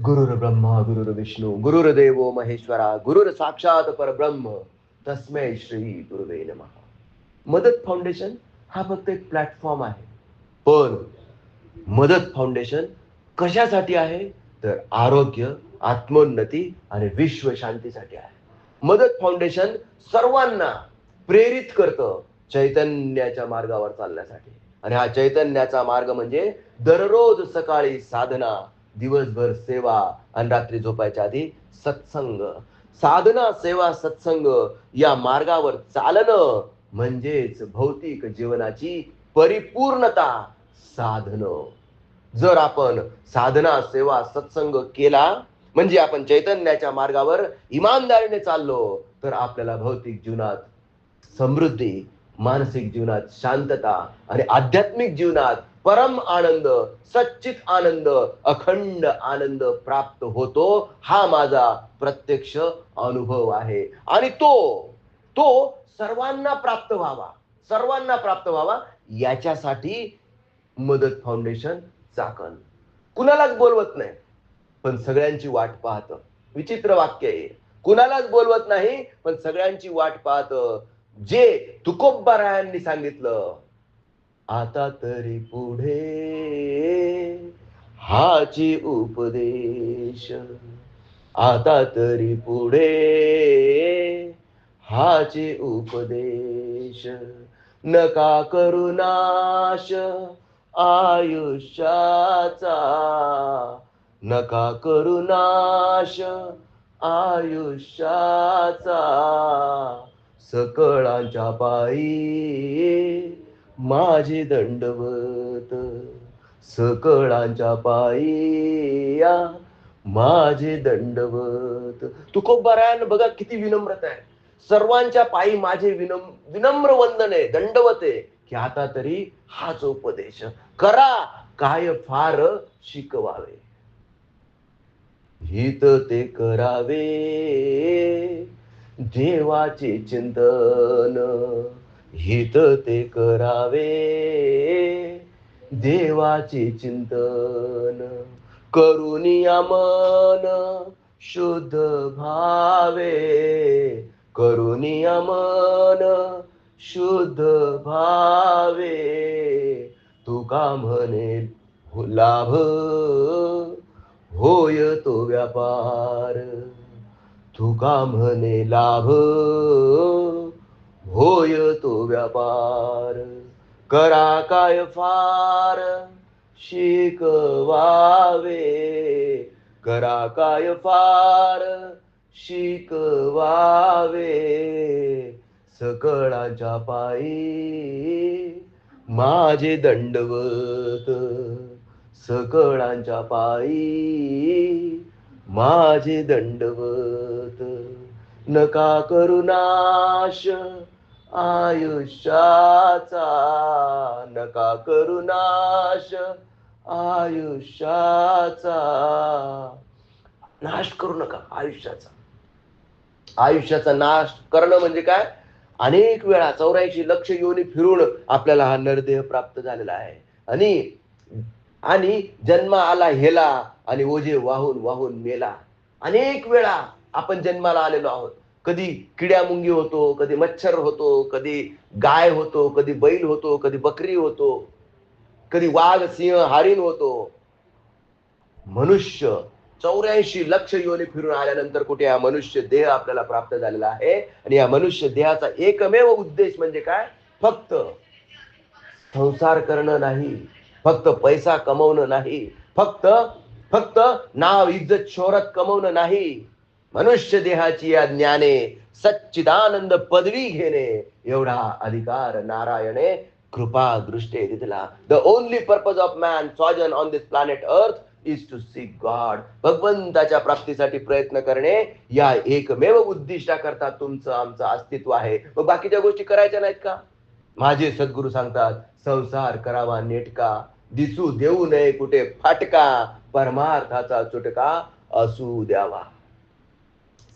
गुरुर ब्रह्मा गुरुर विष्णू गुरुर्देवो महेश्वरा गुरुर साक्षात परब्रह्म तस्मै श्री गुरुवे नमः. मदत फाउंडेशन हा फक्त एक प्लॅटफॉर्म आहे. पण मदत फाउंडेशन कशासाठी आहे? तर आरोग्य आत्मोन्नती आणि विश्व शांतीसाठी आहे. मदत फाउंडेशन सर्वांना प्रेरित करतं चैतन्याच्या मार्गावर चालण्यासाठी. आणि हा चैतन्याचा मार्ग म्हणजे दररोज सकाळी साधना दिवसभर सेवा आणि रात्री झोपायच्या आधी सत्संग. साधना सेवा सत्संग या मार्गावर चालणं म्हणजेच भौतिक जीवनाची परिपूर्णता साधनं जर आपण साधना सेवा सत्संग केला म्हणजे आपण चैतन्याच्या मार्गावर इमानदारीने चाललो तर आपल्याला भौतिक जीवनात समृद्धी मानसिक जीवनात शांतता आणि आध्यात्मिक जीवनात परम आनंद सच्चित आनंद अखंड आनंद प्राप्त होतो हा माझा प्रत्यक्ष अनुभव आहे. आणि तो तो सर्वांना प्राप्त व्हावा. सर्वांना प्राप्त व्हावा याच्यासाठी मदत फाउंडेशन चाकण. कुणालाच बोलवत नाही पण सगळ्यांची वाट पाहत. विचित्र वाक्य आहे. कुणालाच बोलवत नाही पण सगळ्यांची वाट पाहत. जे तुकोबारायांनी सांगितलं आता तरी पुढे हाची उपदेश. आता तरी पुढे हाची उपदेश. नका करू नाश आयुष्याचा. नका करू नाश आयुष्याचा. सकळांच्या पायी माझे दंडवत सकळांच्या पायी या माझे दंडवत. तुकोबारायण बघा किती विनम्रता आहे. सर्वांच्या पायी माझे विनम विनम्र वंदन आहे दंडवत आहे. की आता तरी हाच उपदेश करा काय फार शिकवावे. हित ते करावे देवाचे चिंतन. हित ते करावे. देवाचे चिंतन करुनिया मन शुद्ध भावे. करुनिया मन शुद्ध भावे. तुका म्हणे लाभ? होय तो व्यापार. तुका म्हणे लाभ? होय तो व्यापार. करा काय फार शिकवावे. करा काय फार शिकवावे. सकळाच्या पायी माझे दंडवत. सकळांच्या पायी माझे दंडवत. नका करुनाश आयुष्याचा नका करू नाश. आयुष्याचा नाश करू नका आयुष्याचा. आयुष्याचा नाश करणं म्हणजे काय? अनेक वेळा चौऱ्याऐंशी लक्ष येऊन फिरून आपल्याला हा नरदेह प्राप्त झालेला आहे. आणि आणि जन्म आला हेला आणि ओझे वाहून वाहून मेला. अनेक वेळा आपण जन्माला आलेलो आहोत. कधी किड्यामुंगी होतो कधी मच्छर होतो कधी गाय होतो कधी बैल होतो कधी बकरी होतो कधी वाघ सिंह हारीन होतो. मनुष्य चौऱ्याऐंशी लक्ष योनी फिरून आल्यानंतर कुठे हा मनुष्य देह आपल्याला प्राप्त झालेला आहे? आणि या मनुष्य देहाचा एकमेव उद्देश म्हणजे काय? फक्त संसार करणं नाही फक्त पैसा कमवणं नाही फक्त फक्त नाव इज्जत शोहरत कमवणं नाही. मनुष्य देहाची या ज्ञाने सच्चिदानंद पदवी घेणे एवढा अधिकार नारायणे कृपा दृष्टे दिला. The only purpose of man sojourn on this planet earth is to see God भगवंताच्या प्राप्तीसाठी प्रयत्न करणे या एकमेव उद्दिष्टाकरता तुमचं आमचं अस्तित्व आहे. मग बाकीच्या गोष्टी करायच्या नाहीत का? माझे सद्गुरू सांगतात संसार करावा नेटका दिसू देऊ नये कुठे फाटका परमार्थाचा चुटका असू द्यावा.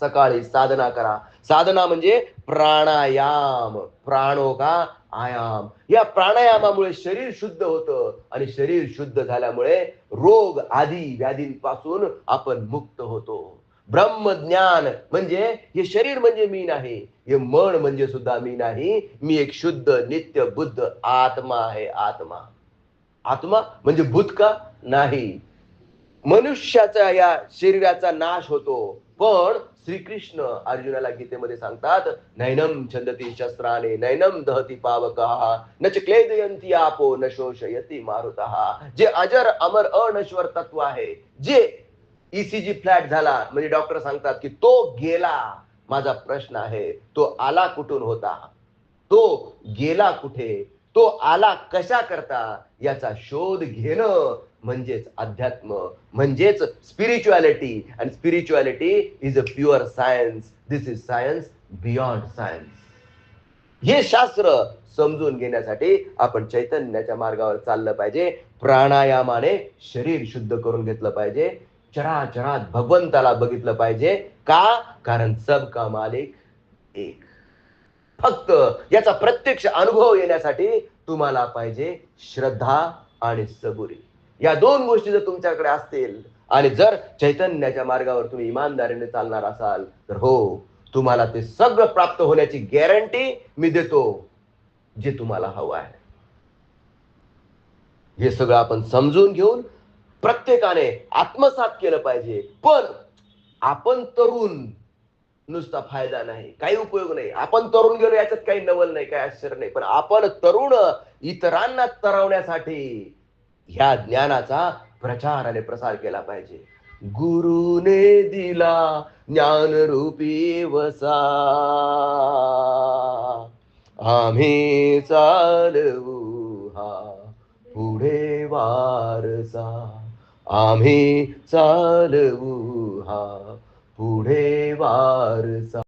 सकाळी साधना करा. साधना म्हणजे प्राणायाम प्राणो का आयाम. या प्राणायामामुळे शरीर शुद्ध होतं आणि शरीर शुद्ध झाल्यामुळे रोग आदी व्याधींपासून आपण मुक्त होतो. ब्रह्मज्ञान म्हणजे हे शरीर म्हणजे मी नाही हे मन म्हणजे सुद्धा मी नाही मी एक शुद्ध नित्य बुद्ध आत्मा आहे आत्मा. आत्मा म्हणजे भूत का? नाही. मनुष्याचा या शरीराचा नाश होतो. पण श्रीकृष्ण अर्जुनाला गीतेमध्ये सांगतात नैनम छंदती शस्त्राने नैनम दहती पावक न क्लेदयंती आपो न शोषयती मारुत। जे अजर अमर अनश्वर तत्व आहे जे ईसीजी फ्लॅट झाला म्हणजे डॉक्टर सांगतात की तो गेला माझा प्रश्न आहे तो आला कुठून होता? तो गेला कुठे? तो आला कशा करता? याचा शोध घेणं म्हणजेच अध्यात्म म्हणजेच स्पिरिच्युअलिटी आणि spirituality is a pure science this is science beyond science हे शास्त्र समजून घेण्यासाठी आपण चैतन्याच्या मार्गावर चाललं पाहिजे. प्राणायामाने शरीर शुद्ध करून घेतलं पाहिजे. चराचरात भगवंताला बघितलं पाहिजे. का? कारण सब का मालिक एक. फक्त याचा प्रत्यक्ष अनुभव येण्यासाठी तुम्हाला पाहिजे श्रद्धा आणि सबुरी. या दोन गोष्टी जर तुमच्याकडे असतील आणि जर चैतन्याच्या मार्गावर तुम्ही इमानदारीने चालणार असाल तर हो तुम्हाला ते सगळं प्राप्त होण्याची गॅरंटी मी देतो जे तुम्हाला हवं आहे. हे सगळं आपण समजून घेऊन प्रत्येकाने आत्मसात केलं पाहिजे. पण आपण तरुण नुसता फायदा नाही काही उपयोग नाही. आपण तरुण गेलो याच्यात काही नवल नाही काही आश्चर्य नाही. पण आपण तरुण इतरांना तरवण्यासाठी ह्या ज्ञानाचा प्रचार आणि प्रसार केला पाहिजे. गुरुने दिला ज्ञान रूपी वसा. आम्ही चालवू हा पुढे वारसा. आम्ही चालवू हा पुढे वारसा.